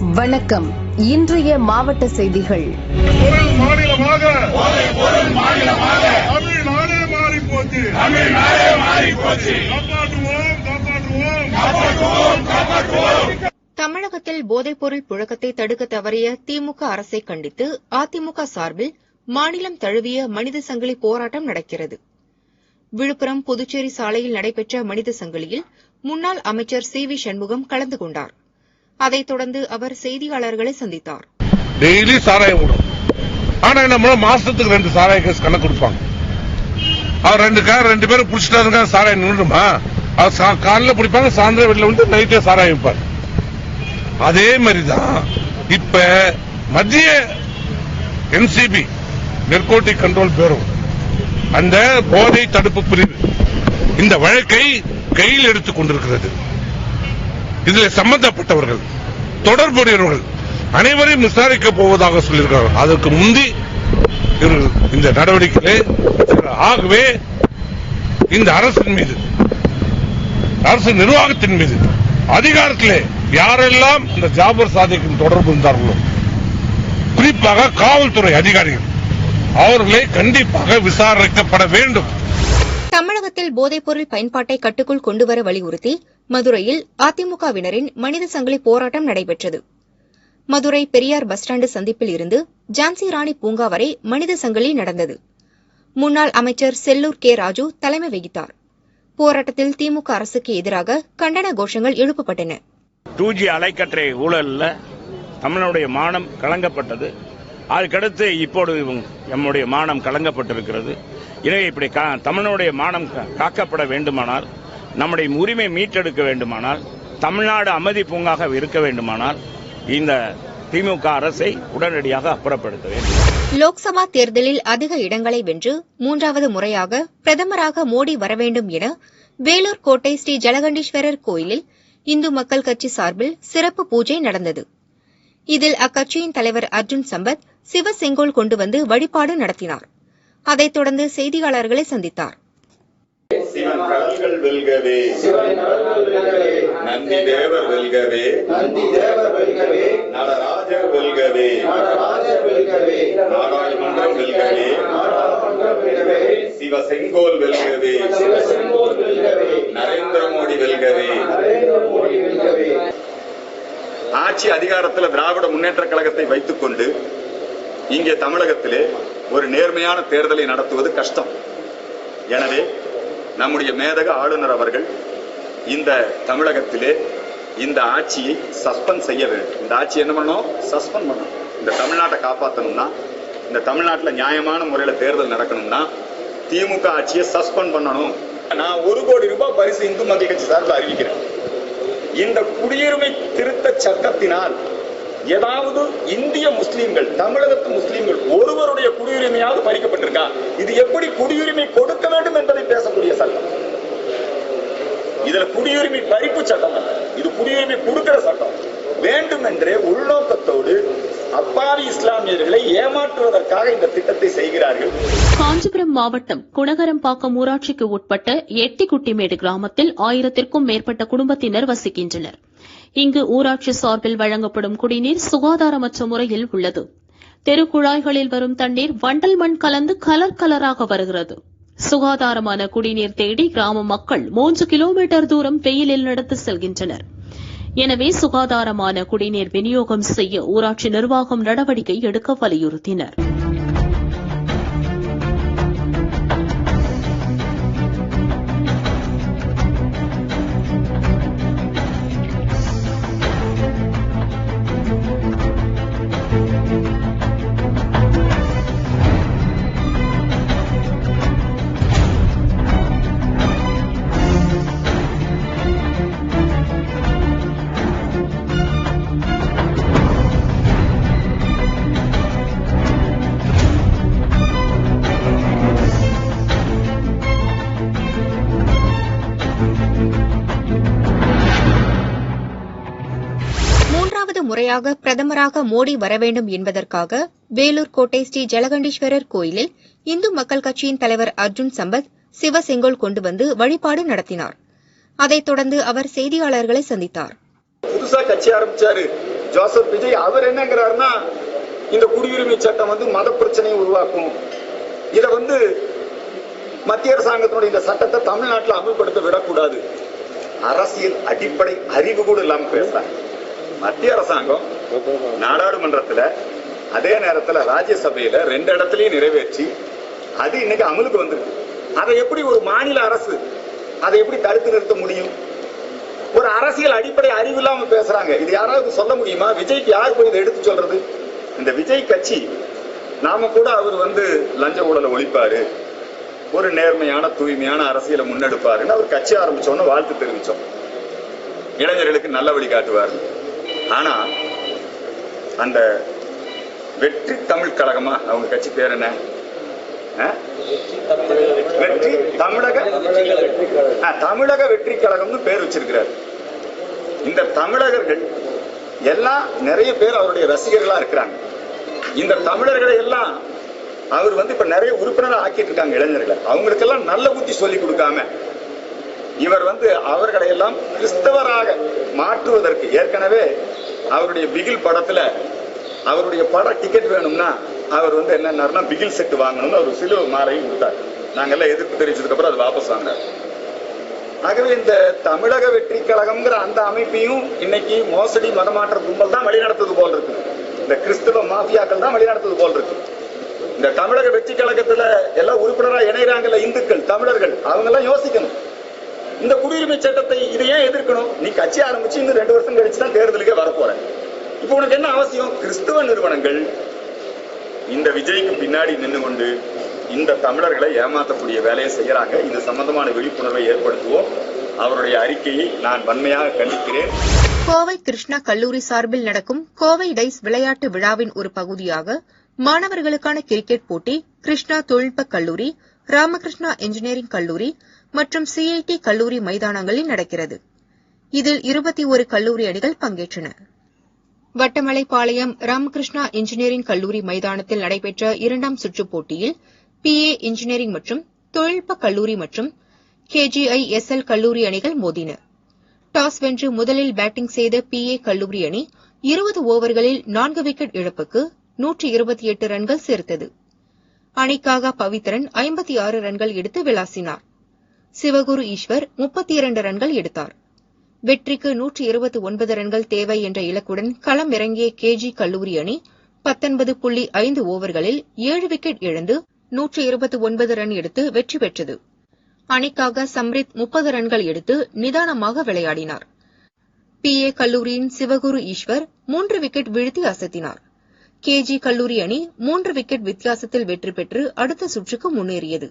வணக்கம். இன்றைய மாவட்ட செய்திகள். பொருள் மாநிலமாக. தமிழ்நாடே மாறி போச்சு காப்பாற்றுவோம் காப்பாற்றுவோம். தமிழகத்தில் போதைப்பொருள் புழக்கத்தை தடுக்க தவறிய திமுக அரசை கண்டித்து அதிமுக சார்பில் மாநிலம் தழுவிய மனித சங்கிலி போராட்டம் நடக்கிறது. விழுப்புரம் புதுச்சேரி சாலையில் நடைபெற்ற மனித சங்கிலியில் முன்னாள் அமைச்சர் சி வி சண்முகம் கலந்து கொண்டார். அதைத் தொடர்ந்து அவர் செய்தியாளர்களை சந்தித்தார். டெய்லி சாராயம் விடும் ஆனா நம்ம மாசத்துக்கு ரெண்டு சாராய கேஸ் கணக்கு கொடுப்பாங்க. அவர் ரெண்டு கார் ரெண்டு பேரும் பிடிச்சிட்டாருங்க சாராயம் நின்றுமா அவர் சா- காலைல பிடிப்பாங்க சாயந்தரம் வெளில வந்து நைட்டே சாராயம் வைப்பார் அதே மாதிரிதான் இப்ப மத்திய என்சிபி நெர்கோட்டிக் கண்ட்ரோல் பேரோ அந்த போதை தடுப்பு பிரிவு இந்த வழக்கை கையில் எடுத்துக் கொண்டிருக்கிறது. இதில் சம்பந்தப்பட்டவர்கள் தொடர்புடையவர்கள் அனைவரையும் விசாரிக்கப் போவதாக சொல்லியிருக்கிறார்கள். அதற்கு முந்தி இந்த நடவடிக்கையிலே ஆகவே இந்த அரசின் மீது அரசு நிர்வாகத்தின் மீது அதிகாரத்திலே யாரெல்லாம் இந்த ஜாபர் சாதிக்கும் தொடர்பு இருந்தார்களோ குறிப்பாக காவல்துறை அதிகாரிகள் அவர்களை கண்டிப்பாக விசாரிக்கப்பட வேண்டும். தமிழகத்தில் போதைப்பொருள் பயன்பாட்டை கட்டுக்குள் கொண்டுவர வலியுறுத்தி மதுரையில் அதிமுகவினரின் மனித சங்கிலி போராட்டம் நடைபெற்றது. மதுரை பெரியார் பஸ் ஸ்டாண்டு சந்திப்பில் இருந்து ஜான்சி ராணி பூங்கா வரை மனித சங்கிலி நடந்தது. முன்னாள் அமைச்சர் செல்லூர் கே. ராஜு தலைமை வகித்தார். போராட்டத்தில் திமுக அரசுக்கு எதிராக கண்டன கோஷங்கள் எழுப்பப்பட்டன. டூ ஜி அலைக்கற்றை ஊழல்ல தமிழனுடைய மானம் கலங்கப்பட்டது. அதுக்கடுத்து இப்போது நம்முடைய மானம் கலங்கப்பட்டிருக்கிறது. எனவே இப்படி கா- தமிழனுடைய மானம் காக்கப்பட வேண்டுமானால் நம்முடைய உரிமை மீட்டெடுக்க வேண்டுமானால் தமிழ்நாடு அமைதி பூங்காக இருக்க வேண்டுமானால் இந்த திமுக அரசை உடனடியாக அப்புறப்படுத்த வேண்டும். லோக்சபா தேர்தலில் அதிக இடங்களை வென்று மூன்றாவது முறையாக பிரதமராக மோடி வரவேண்டும் என வேலூர் கோட்டை ஸ்ரீ ஜலகண்டீஸ்வரர் கோயிலில் இந்து மக்கள் கட்சி சார்பில் சிறப்பு பூஜை நடந்தது. இதில் அக்கட்சியின் தலைவர் அர்ஜுன் சம்பத் சிவ செங்கோல் கொண்டு வந்து வழிபாடு நடத்தினார். அதைத் தொடர்ந்து செய்தியாளர்களை சந்தித்தார். கடல்கள் வெல்கவே. நந்தி தேவர் வெல்கவே. நந்தி தேவர் வெல்கவே. நடராஜர் வெல்கவே. நடராஜர் வெல்கவே. நாடாளுமன்றம் வெல்கவே. நாடாளுமன்றம் வெல்கவே. சிவ செங்கோல் வெல்கவே. நரேந்திர மோடி வெல்கவே. நரேந்திர மோடி வெல்கவே. ஆட்சி அதிகாரத்தில் திராவிட முன்னேற்ற கழகத்தை வைத்துக் கொண்டு இங்கே தமிழகத்திலே ஒரு நேர்மையான தேர்தலை நடத்துவது கஷ்டம். எனவே நம்முடைய மேதக ஆளுநர் அவர்கள் இந்த தமிழகத்திலே இந்த ஆட்சியை சஸ்பெண்ட் செய்ய வேண்டும். இந்த ஆட்சி என்ன பண்ணணும்? சஸ்பெண்ட் பண்ணணும். இந்த தமிழ்நாட்டை காப்பாற்றணும்னா இந்த தமிழ்நாட்டில் நியாயமான முறையில் தேர்தல் நடக்கணும்னா திமுக ஆட்சியை சஸ்பெண்ட் பண்ணணும். நான் ஒரு கோடி ரூபாய் பரிசு இந்து மத்திய கட்சி சார்பில் அறிவிக்கிறேன். இந்த குடியுரிமை திருத்த சட்டத்தினால் ஏதாவது இந்திய முஸ்லீம்கள் தமிழகத்து முஸ்லீம்கள் ஒருவருடைய குடியுரிமையாவது பறிக்கப்பட்டிருக்கா? இது எப்படி குடியுரிமை கொடுக்க வேண்டும் என்பதை பேசக்கூடிய சட்டம்? இதுல குடியுரிமை பறிப்பு சட்டம் அல்ல. இது குடியுரிமை கொடுக்கிற சட்டம். வேண்டுமென்றே உள்நோக்கத்தோடு அப்பாவி இஸ்லாமியர்களை ஏமாற்றுவதற்காக இந்த திட்டத்தை செய்கிறார்கள். காஞ்சிபுரம் மாவட்டம் குணகரம்பாக்கம் ஊராட்சிக்கு உட்பட்ட எட்டிக்குட்டிமேடு கிராமத்தில் ஆயிரத்திற்கும் மேற்பட்ட குடும்பத்தினர் வசிக்கின்றனர். இங்கு ஊராட்சி சார்பில் வழங்கப்படும் குடிநீர் சுகாதாரமற்ற முறையில் உள்ளது. தெருக்குழாய்களில் வரும் தண்ணீர் வண்டல் மண் கலந்து கலர் கலராக வருகிறது. சுகாதாரமான குடிநீர் தேடி கிராம மக்கள் மூன்று கிலோமீட்டர் தூரம் வெயிலில் நடந்து செல்கின்றனர். எனவே சுகாதாரமான குடிநீர் விநியோகம் செய்ய ஊராட்சி நிர்வாகம் நடவடிக்கை எடுக்க வலியுறுத்தினர். முறையாக பிரதமராக மோடி வரவேண்டும் என்பதற்காக வேலூர் கோட்டை ஸ்ரீ ஜலகண்டீஸ்வரர் கோயிலில் இந்து மக்கள் கட்சியின் தலைவர் அர்ஜுன் சம்பத் சிவ செங்கோல் கொண்டு வந்து வழிபாடு நடத்தினார். அதைத் தொடர்ந்து அவர் செய்தியாளர்களை சந்தித்தார். புதுசா கட்சி ஆரம்பிச்சாரு. ஜோசப் விஜய் அவர் என்னங்கிறாருன்னா இந்த குடியுரிமை சட்டம் வந்து மத பிரச்சனையை உருவாக்கும். இத வந்து மத்திய அரசாங்கத்தினுடைய இந்த சட்டத்தை தமிழ்நாட்டில் அமல்படுத்த விடக்கூடாது. அரசியல் அடிப்படை அறிவு கூட இல்லாமல் பேசுறாங்க. மத்திய அரசாங்கம் நாடாளுமன்றத்துல அதே நேரத்துல ராஜ்யசபையில ரெண்டு இடத்துலயும் நிறைவேற்றி அது இன்னைக்கு அமலுக்கு வந்திருக்கு. அதை எப்படி ஒரு மாநில அரசு அதை எப்படி தடுத்து நிறுத்த முடியும்? ஒரு அரசியல் அடிப்படை அறிவு இல்லாம பேசுறாங்க. இது யாராவது சொல்ல முடியுமா? விஜய்க்கு யார் போய் இதை எடுத்து சொல்றது? இந்த விஜய் கட்சி நாம கூட அவர் வந்து லஞ்ச ஊழலை ஒழிப்பாரு. ஒரு நேர்மையான தூய்மையான அரசியலை முன்னெடுப்பாருன்னு அவர் கட்சி ஆரம்பிச்சோன்னு வாழ்த்து தெரிவிச்சோம். இளைஞர்களுக்கு நல்ல வழி காட்டுவார். ஆனா அந்த வெற்றி தமிழ் கழகமா? அவங்க கட்சி பேர் என்ன? ஆ? வெற்றி தமிழக ஆ, தமிழக வெற்றி கழகம்னு பேர் வச்சிருக்கிறார். இந்த தமிழகர்கள் எல்லாம் நிறைய பேர் அவருடைய ரசிகர்களா இருக்கிறாங்க. இந்த தமிழர்களை எல்லாம் அவர் வந்து இப்ப நிறைய உறுப்பினராக ஆக்கிட்டு இருக்காங்க இளைஞர்களை. அவங்களுக்கெல்லாம் நல்ல புத்தி சொல்லி கொடுக்காம இவர் வந்து அவர்களை எல்லாம் கிறிஸ்தவராக மாற்றுவதற்கு ஏற்கனவே அவருடைய பிகில் படத்துல அவருடைய பட டிக்கெட் வேணும்னா அவர் வந்து என்னன்னாருன்னா பிகில் செட் வாங்கணும்னு அவர் சிலுவை மாலையும் கொடுத்தார். நாங்கெல்லாம் எதிர்ப்பு தெரிவிச்சதுக்கு அப்புறம் அது வாபஸ் வாங்கினார். ஆகவே இந்த தமிழக வெற்றி கழகம்ங்கிற அந்த அமைப்பையும் இன்னைக்கு மோசடி மதமாற்ற கும்பல் தான் வழிநடத்துவது போல் இருக்கு. இந்த கிறிஸ்தவ மாஃபியாக்கள் தான் வழிநடத்துவது போல் இருக்கு. இந்த தமிழக வெற்றி கழகத்துல எல்லாம் உறுப்பினராக இணைகிறாங்கல்ல இந்துக்கள் தமிழர்கள் அவங்க எல்லாம் யோசிக்கணும். இந்த குடியுரிமை சட்டத்தை இதை ஏன் எதிர்க்கணும்? நீ கட்சி ஆரம்பிச்சு இன்னும் ரெண்டு வருஷம் கழிச்சு தான் தேர்தலுக்கே வரப்போற. இப்போ உனக்கு என்ன அவசியம்? கிறிஸ்துவ நிறுவனங்கள் இந்த விஜய்க்கு பின்னாடி நின்று கொண்டு இந்த தமிழர்களை ஏமாற்றக்கூடிய வேலையை செய்யறாங்க. இது சம்பந்தமான விழிப்புணர்வை ஏற்படுத்துவோம். அவருடைய அறிக்கையை நான் வன்மையாக கண்டிக்கிறேன். கோவை கிருஷ்ணா கல்லூரி சார்பில் நடக்கும் கோவை டைஸ் விளையாட்டு விழாவின் ஒரு பகுதியாக மாணவர்களுக்கான கிரிக்கெட் போட்டி கிருஷ்ணா தொழில்நுட்ப கல்லூரி ராமகிருஷ்ணா இன்ஜினியரிங் கல்லூரி மற்றும் சிஐடி கல்லூரி மைதானங்களில் நடக்கிறது. இதில் இருபத்தி ஒரு கல்லூரி அணிகள் பங்கேற்றன. வட்டமலைப்பாளையம் ராமகிருஷ்ணா இன்ஜினியரிங் கல்லூரி மைதானத்தில் நடைபெற்ற இரண்டாம் சுற்றுப் போட்டியில் பிஏ இன்ஜினியரிங் மற்றும் தொழில்நுட்ப கல்லூரி மற்றும் கேஜிஐ எஸ் எல் கல்லூரி அணிகள் மோதின. டாஸ் வென்று முதலில் பேட்டிங் செய்த பிஏ கல்லூரி அணி இருபது ஓவர்களில் நான்கு விக்கெட் இழப்புக்கு நூற்றி இருபத்தி எட்டு ரன்கள் சேர்த்தது. அணிக்காக பவித்ரன் ஐம்பத்தி ஆறு ரன்கள் எடுத்து விளாசினார். சிவகுரு ஈஸ்வர் முப்பத்தி இரண்டு ரன்கள் எடுத்தார். வெற்றிக்கு நூற்றி இருபத்தி ஒன்பது ரன்கள் தேவை என்ற இலக்குடன் களம் இறங்கிய கேஜி கல்லூரி அணி பத்தொன்பது புள்ளி ஐந்து ஓவர்களில் ஏழு விக்கெட் இழந்து நூற்றி இருபத்தி ஒன்பது ரன் எடுத்து வெற்றி பெற்றது. அணிக்காக சம்ரித் முப்பது ரன்கள் எடுத்து நிதானமாக விளையாடினார். பி. ஏ. கல்லூரியின் சிவகுரு ஈஸ்வர் மூன்று விக்கெட் வீழ்த்தி அசத்தினார். கேஜி கல்லூரி அணி மூன்று விக்கெட் வித்தியாசத்தில் வெற்றி பெற்று அடுத்த சுற்றுக்கு முன்னேறியது.